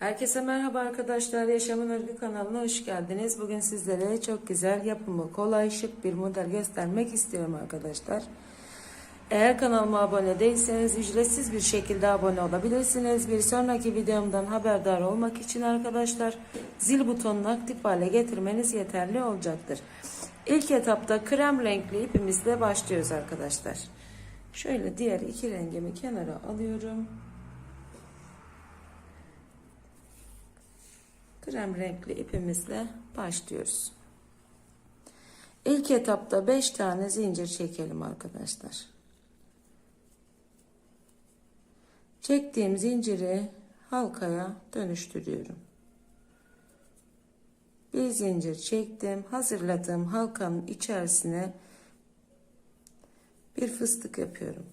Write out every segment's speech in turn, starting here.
Herkese merhaba arkadaşlar. Yaşamın Örgü kanalına hoş geldiniz. Bugün sizlere çok güzel yapımı kolay şık bir model göstermek istiyorum arkadaşlar. Eğer kanalıma abone değilseniz ücretsiz bir şekilde abone olabilirsiniz. Bir sonraki videomdan haberdar olmak için arkadaşlar zil butonunu aktif hale getirmeniz yeterli olacaktır. İlk etapta krem renkli ipimizle başlıyoruz arkadaşlar. Şöyle diğer iki rengimi kenara alıyorum. Krem renkli ipimizle başlıyoruz. İlk etapta 5 tane zincir çekelim arkadaşlar. Çektiğim zinciri halkaya dönüştürüyorum. Bir zincir çektim. Hazırladığım halkanın içerisine bir fıstık yapıyorum.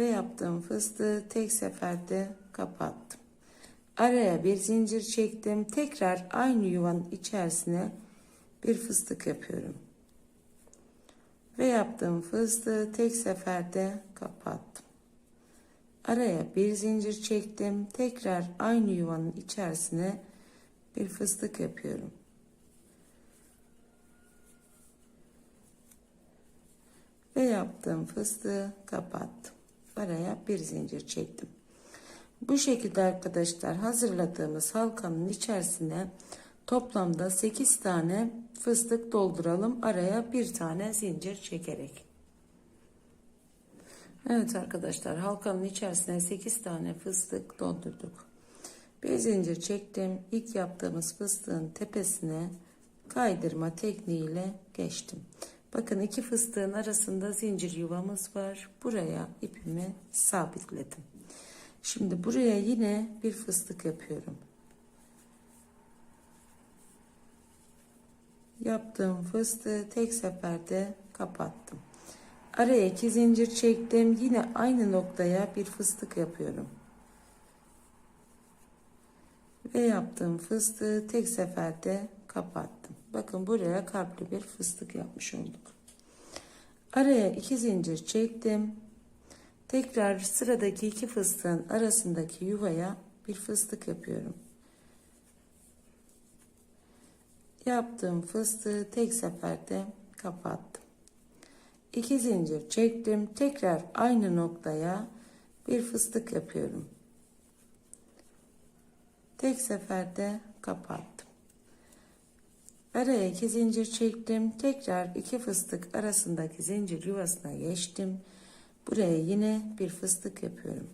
Ve yaptığım fıstığı tek seferde kapattım. Araya bir zincir çektim. Tekrar aynı yuvanın içerisine bir fıstık yapıyorum. Ve yaptığım fıstığı tek seferde kapattım. Araya bir zincir çektim. Tekrar aynı yuvanın içerisine bir fıstık yapıyorum. Ve yaptığım fıstığı kapattım araya bir zincir çektim. Bu şekilde arkadaşlar hazırladığımız halkanın içerisine toplamda 8 tane fıstık dolduralım. Araya bir tane zincir çekerek. Evet arkadaşlar halkanın içerisine 8 tane fıstık doldurduk. Bir zincir çektim. İlk yaptığımız fıstığın tepesine kaydırma tekniğiyle geçtim. Bakın iki fıstığın arasında zincir yuvamız var. Buraya ipimi sabitledim. Şimdi buraya yine bir fıstık yapıyorum. Yaptığım fıstığı tek seferde kapattım. Araya iki zincir çektim. Yine aynı noktaya bir fıstık yapıyorum. Ve yaptığım fıstığı tek seferde kapattım. Bakın buraya kalpli bir fıstık yapmış olduk. Araya iki zincir çektim. Tekrar sıradaki iki fıstığın arasındaki yuvaya bir fıstık yapıyorum. Yaptığım fıstığı tek seferde kapattım. İki zincir çektim. Tekrar aynı noktaya bir fıstık yapıyorum. Tek seferde kapattım. Araya iki zincir çektim. Tekrar iki fıstık arasındaki zincir yuvasına geçtim. Buraya yine bir fıstık yapıyorum.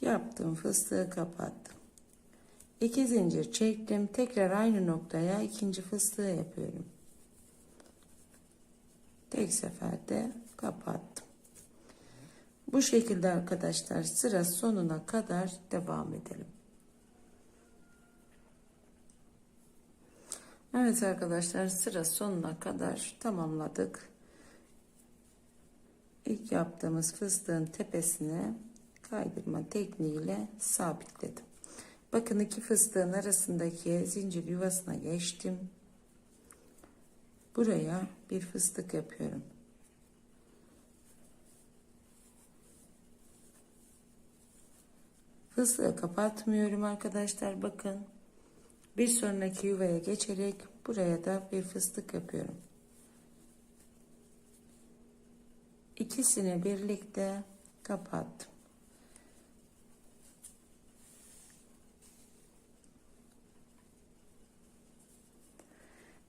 Yaptım fıstığı kapattım. İki zincir çektim. Tekrar aynı noktaya ikinci fıstığı yapıyorum. Tek seferde kapattım. Bu şekilde arkadaşlar sıra sonuna kadar devam edelim. Evet arkadaşlar sıra sonuna kadar tamamladık. İlk yaptığımız fıstığın tepesine kaydırma tekniğiyle sabitledim. Bakın iki fıstığın arasındaki zincir yuvasına geçtim. Buraya bir fıstık yapıyorum. Hızla kapatmıyorum arkadaşlar bakın. Bir sonraki yuvaya geçerek buraya da bir fıstık yapıyorum. İkisini birlikte kapattım.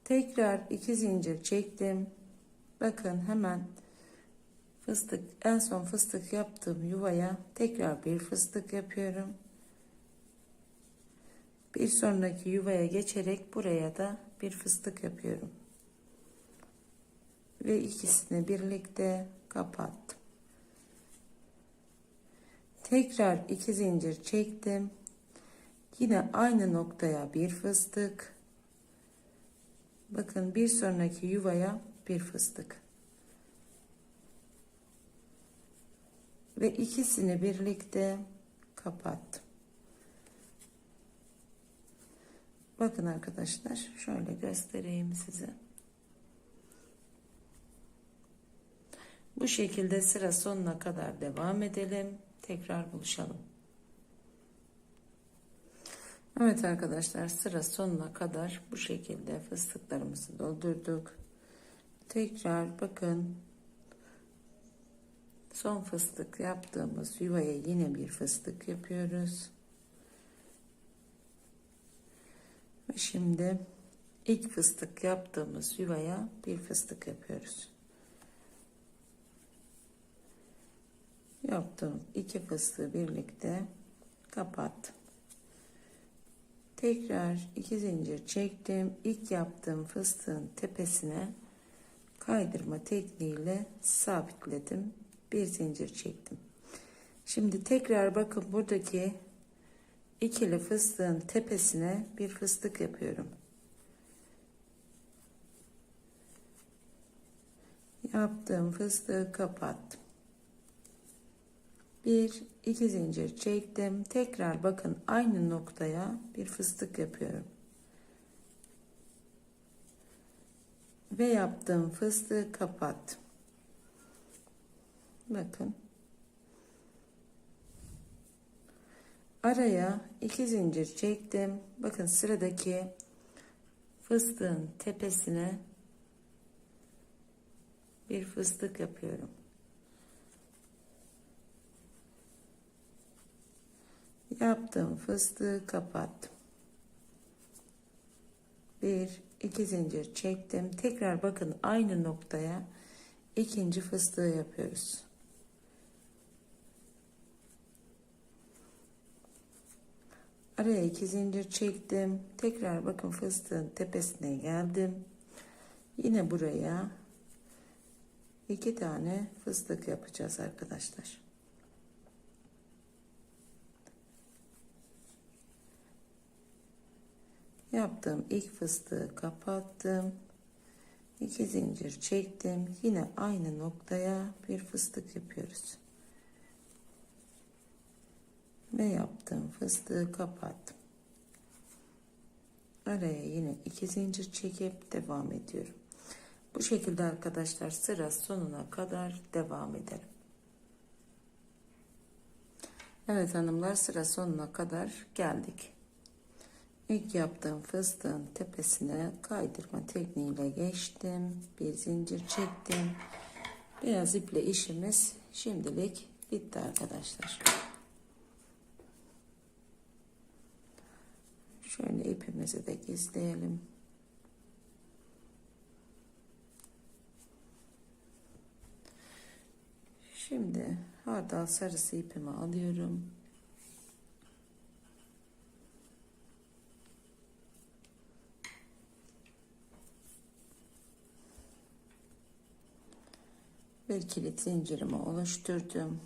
Tekrar iki zincir çektim. Bakın hemen fıstık en son fıstık yaptığım yuvaya tekrar bir fıstık yapıyorum. Bir sonraki yuvaya geçerek buraya da bir fıstık yapıyorum. Ve ikisini birlikte kapattım. Tekrar iki zincir çektim. Yine aynı noktaya bir fıstık. Bakın bir sonraki yuvaya bir fıstık. Ve ikisini birlikte kapattım. Bakın arkadaşlar şöyle göstereyim size. Bu şekilde sıra sonuna kadar devam edelim. Tekrar buluşalım. Evet arkadaşlar sıra sonuna kadar bu şekilde fıstıklarımızı doldurduk. Tekrar bakın son fıstık yaptığımız yuvaya yine bir fıstık yapıyoruz. Ve şimdi ilk fıstık yaptığımız yuvaya bir fıstık yapıyoruz. Yaptım iki fıstığı birlikte kapattım. Tekrar iki zincir çektim. İlk yaptığım fıstığın tepesine kaydırma tekniğiyle sabitledim. Bir zincir çektim. Şimdi tekrar bakın buradaki ikili fıstığın tepesine bir fıstık yapıyorum. Yaptığım fıstığı kapattım. Bir iki zincir çektim. Tekrar bakın aynı noktaya bir fıstık yapıyorum. Ve yaptığım fıstığı kapattım. Bakın. Araya iki zincir çektim. Bakın sıradaki fıstığın tepesine bir fıstık yapıyorum. Yaptığım fıstığı kapattım. Bir, iki zincir çektim. Tekrar bakın aynı noktaya ikinci fıstığı yapıyoruz. Araya iki zincir çektim. Tekrar bakın fıstığın tepesine geldim. Yine buraya iki tane fıstık yapacağız arkadaşlar. Yaptığım ilk fıstığı kapattım. İki zincir çektim. Yine aynı noktaya bir fıstık yapıyoruz. Ve yaptığım fıstığı kapattım. Araya yine iki zincir çekip devam ediyorum. Bu şekilde arkadaşlar sıra sonuna kadar devam edelim. Evet hanımlar sıra sonuna kadar geldik. İlk yaptığım fıstığın tepesine kaydırma tekniğiyle geçtim. Bir zincir çektim. Biraz iple işimiz şimdilik bitti arkadaşlar. Şöyle ipimizi de gizleyelim. Şimdi hardal sarısı ipimi alıyorum. bir kilit zincirimi oluşturdum.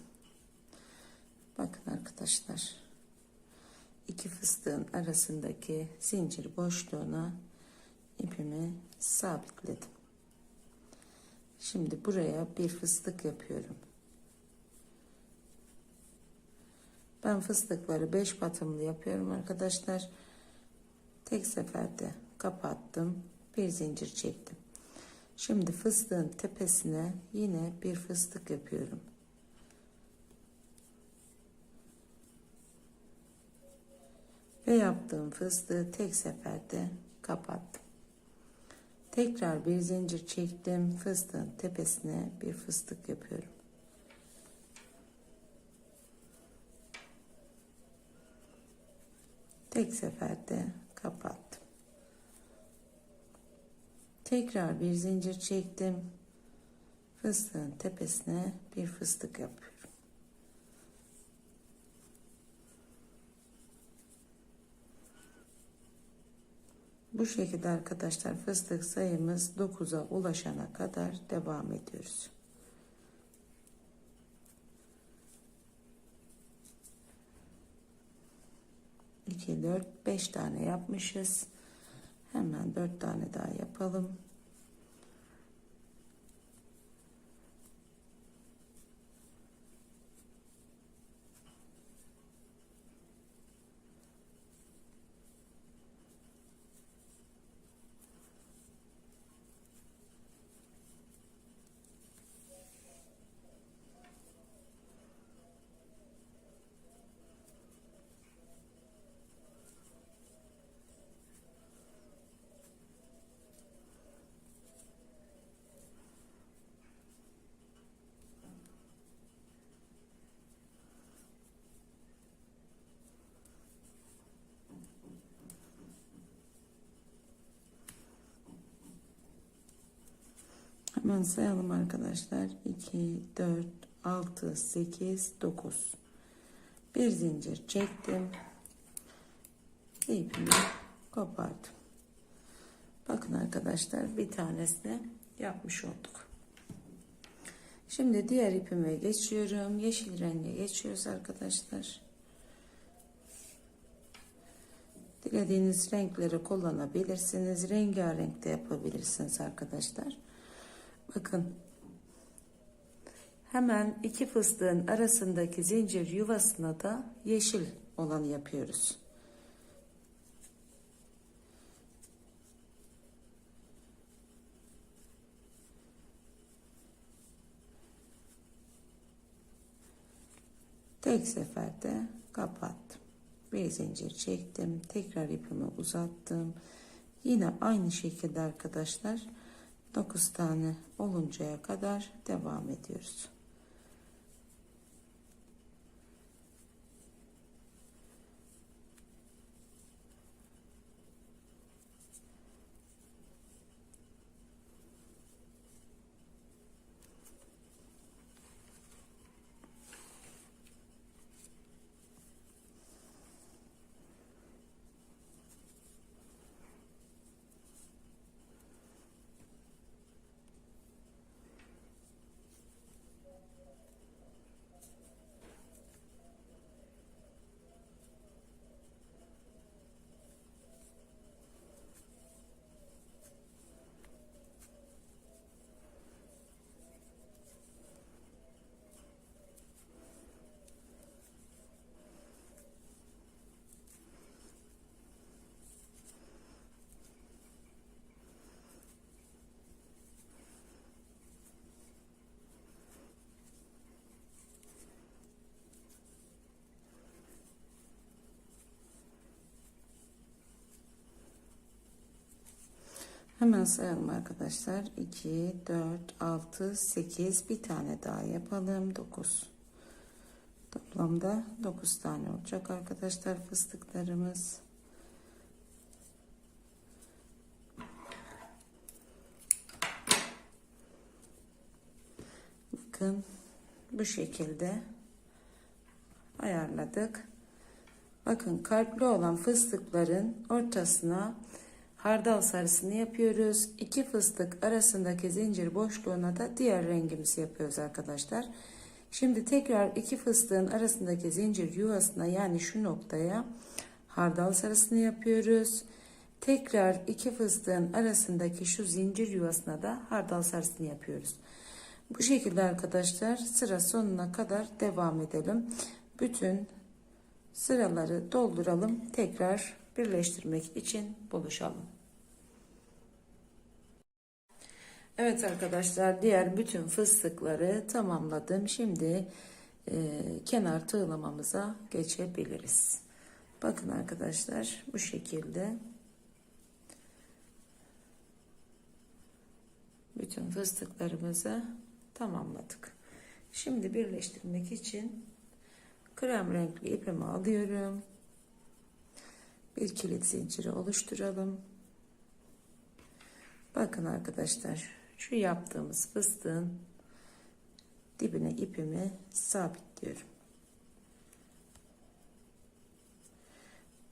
Bakın arkadaşlar. İki fıstığın arasındaki zincir boşluğuna ipimi sabitledim. Şimdi buraya bir fıstık yapıyorum. Ben fıstıkları 5 batımlı yapıyorum arkadaşlar. Tek seferde kapattım. Bir zincir çektim. Şimdi fıstığın tepesine yine bir fıstık yapıyorum. Ve yaptığım fıstığı tek seferde kapattım. Tekrar bir zincir çektim. Fıstığın tepesine bir fıstık yapıyorum. Tek seferde kapattım. Tekrar bir zincir çektim. Fıstığın tepesine bir fıstık yapıyorum. Bu şekilde arkadaşlar fıstık sayımız 9'a ulaşana kadar devam ediyoruz. 2 4 5 tane yapmışız. Hemen 4 tane daha yapalım. Hemen sayalım arkadaşlar. 2, 4, 6, 8, 9. Bir zincir çektim. İpimi kopardım. Bakın arkadaşlar bir tanesini yapmış olduk. Şimdi diğer ipime geçiyorum. Yeşil renge geçiyoruz arkadaşlar. Dilediğiniz renkleri kullanabilirsiniz. Rengarenk de yapabilirsiniz arkadaşlar. Bakın. Hemen iki fıstığın arasındaki zincir yuvasına da yeşil olanı yapıyoruz. Tek seferde kapattım. Bir zincir çektim. Tekrar ipimi uzattım. Yine aynı şekilde arkadaşlar 9 tane oluncaya kadar devam ediyoruz. Hemen sayalım arkadaşlar. 2, 4, 6, 8 bir tane daha yapalım. 9. Toplamda 9 tane olacak arkadaşlar fıstıklarımız. Bakın bu şekilde ayarladık. Bakın kalpli olan fıstıkların ortasına hardal sarısını yapıyoruz. İki fıstık arasındaki zincir boşluğuna da diğer rengimizi yapıyoruz arkadaşlar. Şimdi tekrar iki fıstığın arasındaki zincir yuvasına yani şu noktaya hardal sarısını yapıyoruz. Tekrar iki fıstığın arasındaki şu zincir yuvasına da hardal sarısını yapıyoruz. Bu şekilde arkadaşlar sıra sonuna kadar devam edelim. Bütün sıraları dolduralım. Tekrar birleştirmek için buluşalım. Evet arkadaşlar diğer bütün fıstıkları tamamladım. Şimdi e, kenar tığlamamıza geçebiliriz. Bakın arkadaşlar bu şekilde bütün fıstıklarımızı tamamladık. Şimdi birleştirmek için krem renkli ipimi alıyorum. Bir kilit zinciri oluşturalım. Bakın arkadaşlar şu yaptığımız fıstığın dibine ipimi sabitliyorum.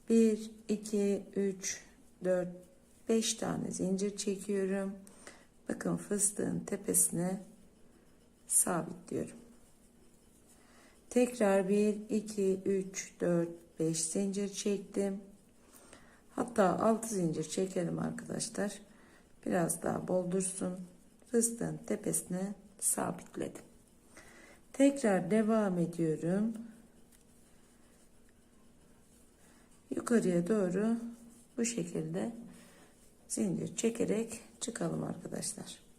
1 2 3 4 5 tane zincir çekiyorum. Bakın fıstığın tepesine sabitliyorum. Tekrar 1 2 3 4 5 zincir çektim. Hatta 6 zincir çekelim arkadaşlar. Biraz daha bol dursun. Fıstığın tepesine sabitledim. Tekrar devam ediyorum. Yukarıya doğru bu şekilde zincir çekerek çıkalım arkadaşlar.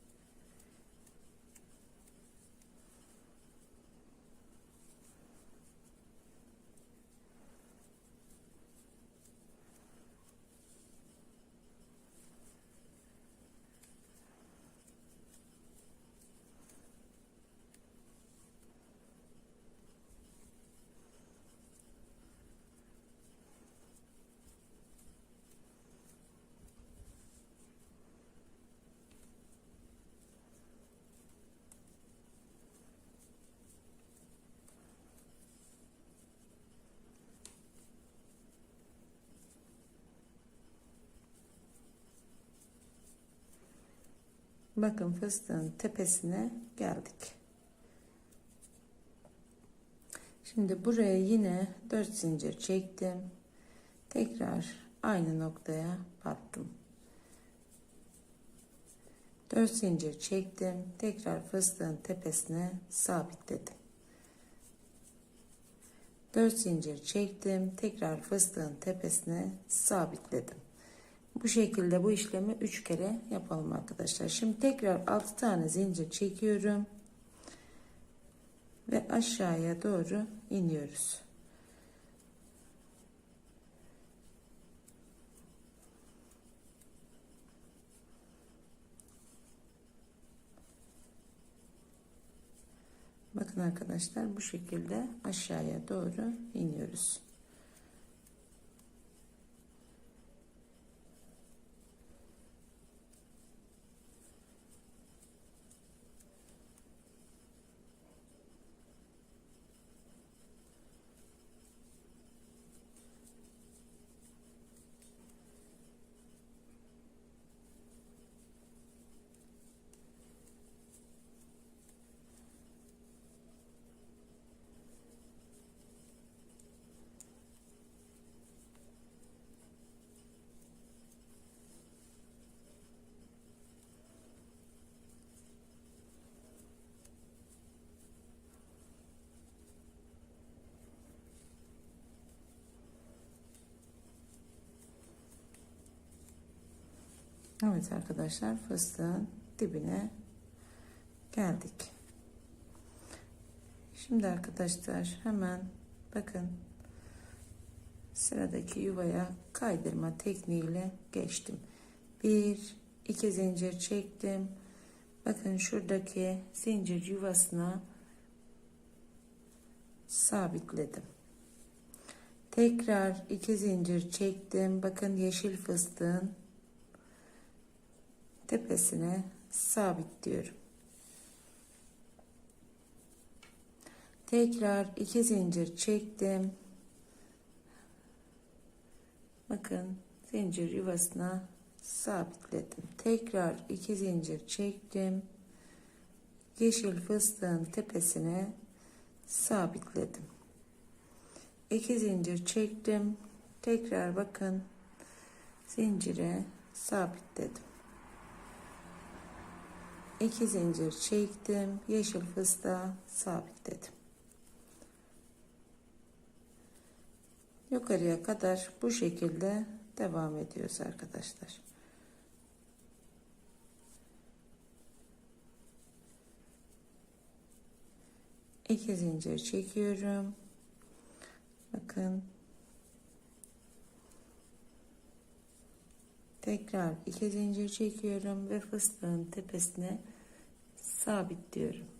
Bakın fıstığın tepesine geldik. Şimdi buraya yine 4 zincir çektim. Tekrar aynı noktaya battım. 4 zincir çektim. Tekrar fıstığın tepesine sabitledim. 4 zincir çektim. Tekrar fıstığın tepesine sabitledim. Bu şekilde bu işlemi 3 kere yapalım arkadaşlar. Şimdi tekrar 6 tane zincir çekiyorum. Ve aşağıya doğru iniyoruz. Bakın arkadaşlar bu şekilde aşağıya doğru iniyoruz. Evet arkadaşlar fıstığın dibine geldik. Şimdi arkadaşlar hemen bakın sıradaki yuvaya kaydırma tekniğiyle geçtim. Bir, iki zincir çektim. Bakın şuradaki zincir yuvasına sabitledim. Tekrar iki zincir çektim. Bakın yeşil fıstığın tepesine sabitliyorum. Tekrar iki zincir çektim. Bakın zincir yuvasına sabitledim. Tekrar iki zincir çektim. Yeşil fıstığın tepesine sabitledim. İki zincir çektim. Tekrar bakın zincire sabitledim. 2 zincir çektim yeşil fıstığa sabitledim yukarıya kadar bu şekilde devam ediyoruz arkadaşlar. İki zincir çekiyorum. Bakın. Tekrar iki zincir çekiyorum ve fıstığın tepesine sabitliyorum.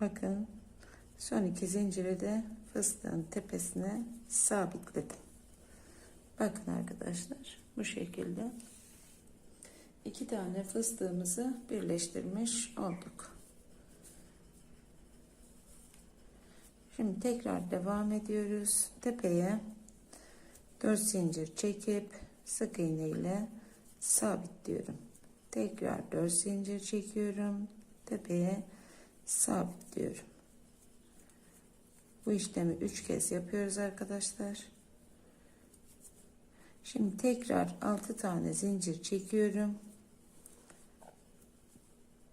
Bakın son iki zinciri de fıstığın tepesine sabitledim. Bakın arkadaşlar bu şekilde iki tane fıstığımızı birleştirmiş olduk. Şimdi tekrar devam ediyoruz. Tepeye 4 zincir çekip sık iğne ile sabitliyorum. Tekrar 4 zincir çekiyorum. Tepeye sabitliyorum. Bu işlemi 3 kez yapıyoruz arkadaşlar. Şimdi tekrar 6 tane zincir çekiyorum.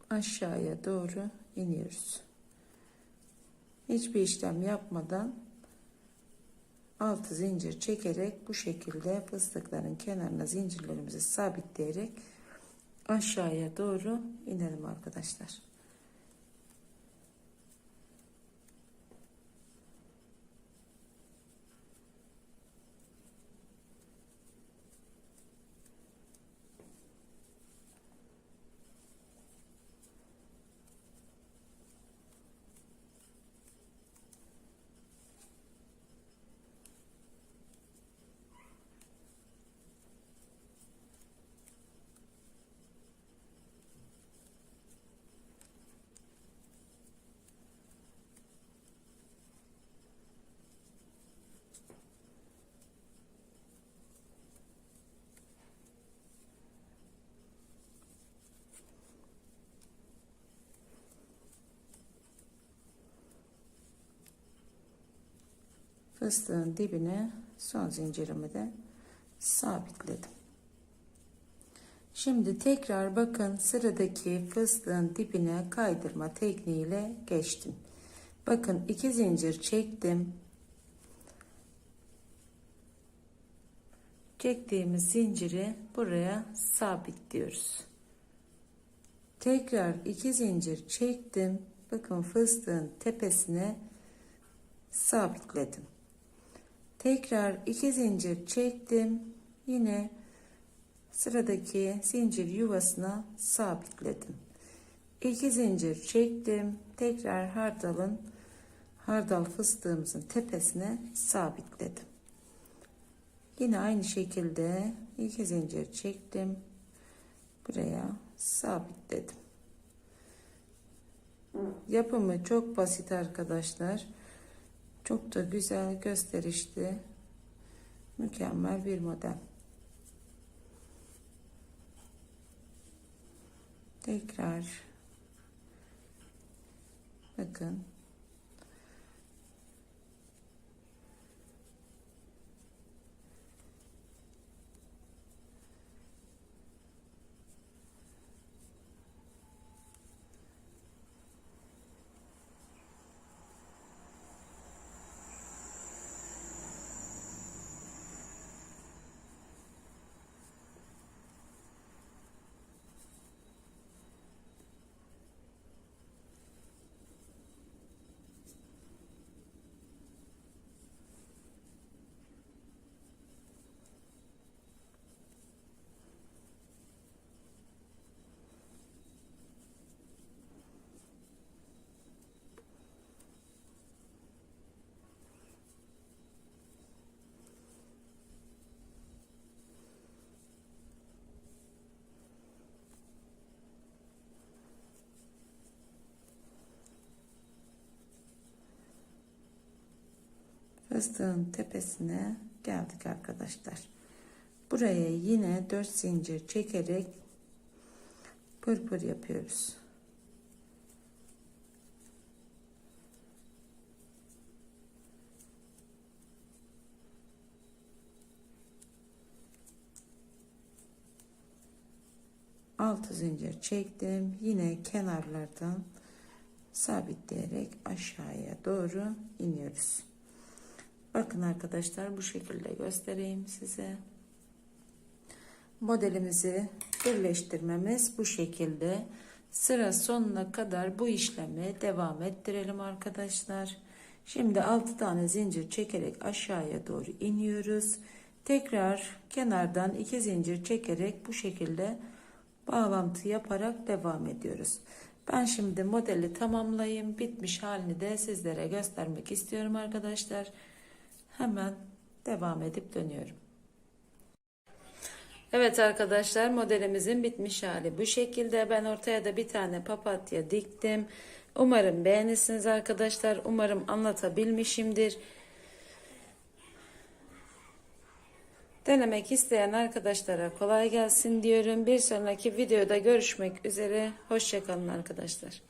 Aşağıya doğru iniyoruz. Hiçbir işlem yapmadan 6 zincir çekerek bu şekilde fıstıkların kenarına zincirlerimizi sabitleyerek aşağıya doğru inelim arkadaşlar. Fıstığın dibine son zincirimi de sabitledim. Şimdi tekrar bakın sıradaki fıstığın dibine kaydırma tekniğiyle geçtim. Bakın iki zincir çektim. Çektiğimiz zinciri buraya sabitliyoruz. Tekrar iki zincir çektim. Bakın fıstığın tepesine sabitledim. Tekrar iki zincir çektim. Yine sıradaki zincir yuvasına sabitledim. İki zincir çektim. Tekrar hardalın hardal fıstığımızın tepesine sabitledim. Yine aynı şekilde iki zincir çektim. Buraya sabitledim. Yapımı çok basit arkadaşlar. Çok da güzel gösterişli. Mükemmel bir model. Tekrar bakın fıstığın tepesine geldik arkadaşlar. Buraya yine 4 zincir çekerek pırpır yapıyoruz. Altı zincir çektim. Yine kenarlardan sabitleyerek aşağıya doğru iniyoruz. Bakın arkadaşlar bu şekilde göstereyim size. Modelimizi birleştirmemiz bu şekilde. Sıra sonuna kadar bu işlemi devam ettirelim arkadaşlar. Şimdi 6 tane zincir çekerek aşağıya doğru iniyoruz. Tekrar kenardan 2 zincir çekerek bu şekilde bağlantı yaparak devam ediyoruz. Ben şimdi modeli tamamlayayım. Bitmiş halini de sizlere göstermek istiyorum arkadaşlar. Hemen devam edip dönüyorum. Evet arkadaşlar modelimizin bitmiş hali bu şekilde. Ben ortaya da bir tane papatya diktim. Umarım beğenirsiniz arkadaşlar. Umarım anlatabilmişimdir. Denemek isteyen arkadaşlara kolay gelsin diyorum. Bir sonraki videoda görüşmek üzere. Hoşçakalın arkadaşlar.